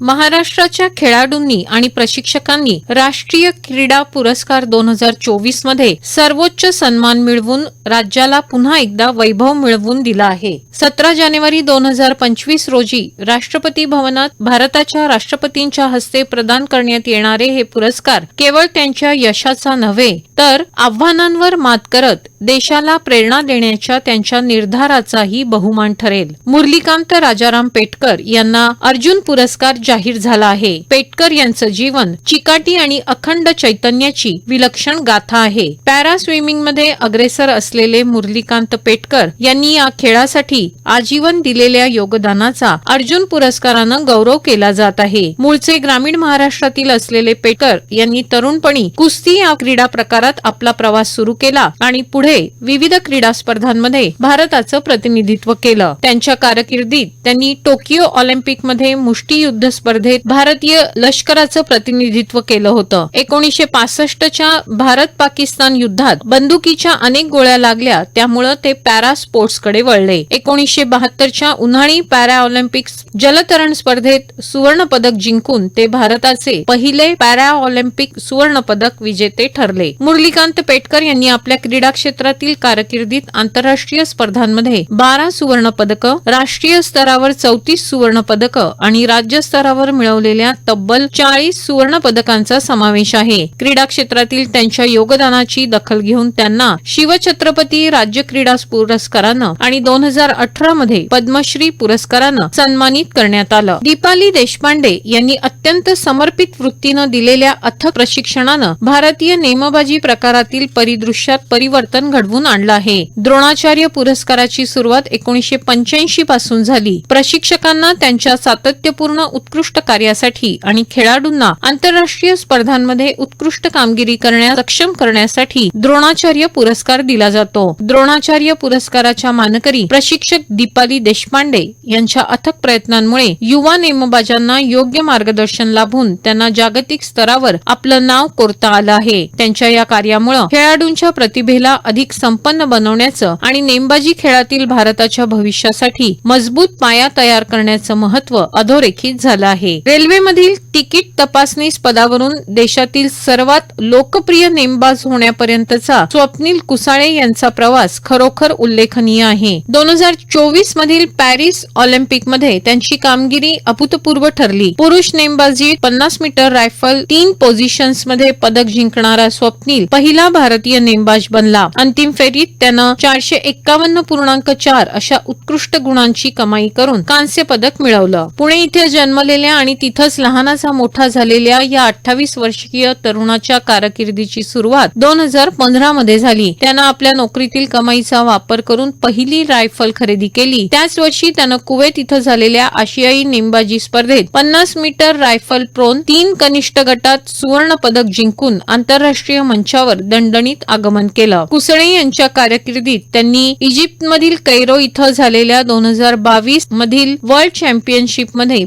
महाराष्ट्राच्या खेळाडूंनी आणि प्रशिक्षकांनी राष्ट्रीय क्रीडा पुरस्कार दोन हजार चोवीसमध्ये सर्वोच्च सन्मान मिळवून राज्याला पुन्हा एकदा वैभव मिळवून दिला आहे. सतरा जानेवारी दोन हजार पंचवीस रोजी राष्ट्रपती भवनात भारताच्या राष्ट्रपतींच्या हस्ते प्रदान करण्यात येणारे हे पुरस्कार केवळ त्यांच्या यशाचा नव्हे तर आव्हानांवर मात करत देशाला प्रेरणा देण्याच्या त्यांच्या निर्धाराचाही बहुमान ठरेल. मुरलीकांत राजाराम पेटकर यांना अर्जुन पुरस्कार जाहीर झाला आहे. पेटकर यांचं जीवन चिकाटी आणि अखंड चैतन्याची विलक्षण गाथा आहे. पॅरा स्विमिंगमध्ये अग्रेसर असलेले मुरलीकांत पेटकर यांनी या खेळासाठी आजीवन दिलेल्या योगदानाचा अर्जुन पुरस्कारानं गौरव केला जात आहे. मूळचे ग्रामीण महाराष्ट्रातील असलेले पेटकर यांनी तरुणपणी कुस्ती या क्रीडा प्रकारात आपला प्रवास सुरू केला आणि पुढे विविध क्रीडा स्पर्धांमध्ये भारताचं प्रतिनिधित्व केलं. त्यांच्या कारकिर्दीत त्यांनी टोकियो ऑलिम्पिकमध्ये मुष्टियुद्ध स्पर्धेत भारतीय लष्कराचं प्रतिनिधित्व केलं होतं. एकोणीशे पासष्टच्या भारत पाकिस्तान युद्धात बंदुकीच्या अनेक गोळ्या लागल्या त्यामुळं ते पॅरा स्पोर्ट्सकडे वळले. एकोणीशे बहात्तरच्या उन्हाळी पॅरा ऑलिम्पिक्स जलतरण स्पर्धेत सुवर्ण पदक जिंकून ते भारताचे पहिले पॅरा ऑलिम्पिक सुवर्ण पदक विजेते ठरले. मुरलीकांत पेटकर यांनी आपल्या क्रीडा क्षेत्रातील कारकिर्दीत आंतरराष्ट्रीय स्पर्धांमध्ये बारा सुवर्ण पदक राष्ट्रीय स्तरावर चौतीस सुवर्ण पदक आणि राज्य स्तरावर मिळवलेल्या तब्बल चाळीस सुवर्ण पदकांचा समावेश आहे. क्रीडा क्षेत्रातील त्यांच्या योगदानाची दखल घेऊन त्यांना शिवछत्रपती राज्य क्रीडा पुरस्कारानं आणि दोन हजार अठरा मध्ये पद्मश्री पुरस्कारानं सन्मानित करण्यात आलं. दीपाली देशपांडे यांनी अत्यंत समर्पित वृत्तीनं दिलेल्या अथक प्रशिक्षणानं भारतीय नेमबाजी प्रकारातील परिदृश्यात परिवर्तन घडवून आणलं आहे. द्रोणाचार्य पुरस्काराची सुरुवात एकोणीशे पंच्याऐंशी पासून झाली. प्रशिक्षकांना त्यांच्या सातत्यपूर्ण उत्कृष्ट कार्यासाठी आणि खेळाडूंना आंतरराष्ट्रीय स्पर्धांमध्ये उत्कृष्ट कामगिरी करण्यास सक्षम करण्यासाठी द्रोणाचार्य पुरस्कार दिला जातो. द्रोणाचार्य पुरस्काराच्या मानकरी प्रशिक्षक दीपाली देशपांडे यांच्या अथक प्रयत्नांमुळे युवा नेमबाजांना योग्य मार्गदर्शन लाभून त्यांना जागतिक स्तरावर आपलं नाव कोरता आलं आहे. त्यांच्या या कार्यामुळे खेळाडूंच्या प्रतिभेला अधिक संपन्न बनवण्याचं आणि नेमबाजी खेळातील भारताच्या भविष्यासाठी मजबूत पाया तयार करण्याचं महत्त्व अधोरेखित झालं आहे. रेल्वेमधील तिकीट तपासणीस पदावरून देशातील सर्वात लोकप्रिय नेमबाज होण्यापर्यंतचा स्वप्नील कुसाळे यांचा प्रवास खरोखर उल्लेखनीय आहे. दोन हजार चोवीस मधील पॅरिस ऑलिम्पिकमध्ये त्यांची कामगिरी अभूतपूर्व ठरली. पुरुष नेमबाजी पन्नास मीटर रायफल तीन पोझिशन्समध्ये पदक जिंकणारा स्वप्नील पहिला भारतीय नेमबाज बनला. अंतिम फेरीत त्यानं चारशे एक्कावन्न पूर्णांक चार अशा उत्कृष्ट गुणांची कमाई करून कांस्य पदक मिळवलं. पुणे इथे जन्मलेल्या आणि तिथंच लहानाचा मोठा झालेल्या या अठ्ठावीस वर्षीय तरुणाच्या कारकिर्दीची सुरुवात दोन हजार पंधरा मध्ये झाली. त्यानं आपल्या नोकरीतील कमाईचा वापर करून पहिली रायफल खरेदी केली. त्याच वर्षी त्यानं कुवेत इथं झालेल्या आशियाई नेमबाजी स्पर्धेत पन्नास मीटर रायफल प्रोन तीन कनिष्ठ गटात सुवर्ण पदक जिंकून आंतरराष्ट्रीय मंचावर दणदणीत आगमन केलं. कुसळे यांच्या कारकिर्दीत त्यांनी इजिप्तमधील कैरो इथं झालेल्या दोन हजार बावीस मधील वर्ल्ड चॅम्पियनशिपमध्ये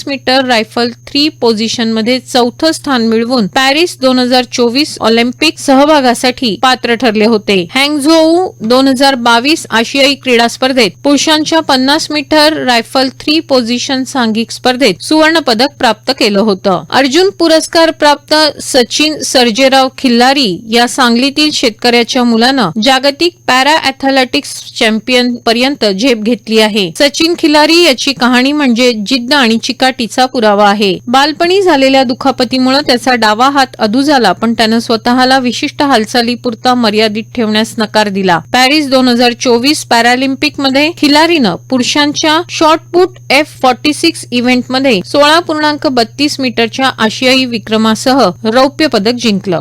पन्नास मीटर रायफल थ्री पोझिशनमध्ये चौथं स्थान मिळवून पॅरिस दोन हजार चोवीस ऑलिम्पिक सहभागासाठी पात्र ठरले होते. हँगझोऊ दोन हजार बावीस आशियाई क्रीडा स्पर्धेत पुरुषांच्या पन्नास मीटर रायफल थ्री पोझिशन सांघिक स्पर्धेत सुवर्ण पदक प्राप्त केलं होतं. अर्जुन पुरस्कार प्राप्त सचिन सर्जेराव खिल्लारी या सांगलीतील शेतकऱ्याच्या मुलानं जागतिक पॅरा अथलेटिक्स चॅम्पियन पर्यंत झेप घेतली आहे. सचिन खिलारी याची कहाणी म्हणजे जिद्द आणि चिकाटीचा पुरावा आहे. बालपणी झालेल्या दुखापतीमुळे त्याचा डावा हात अधू झाला पण त्यानं स्वतःला विशिष्ट हालचालीपुरता मर्यादित ठेवण्यास नकार दिला. पॅरिस दोन हजार चोवीस पॅरालिम्पिकमध्ये खिलारीनं पुरुषांच्या shot put F forty six इव्हेंटमध्ये सोळा पूर्णांक बत्तीस मीटरच्या आशियाई विक्रमासह रौप्य पदक जिंकलं.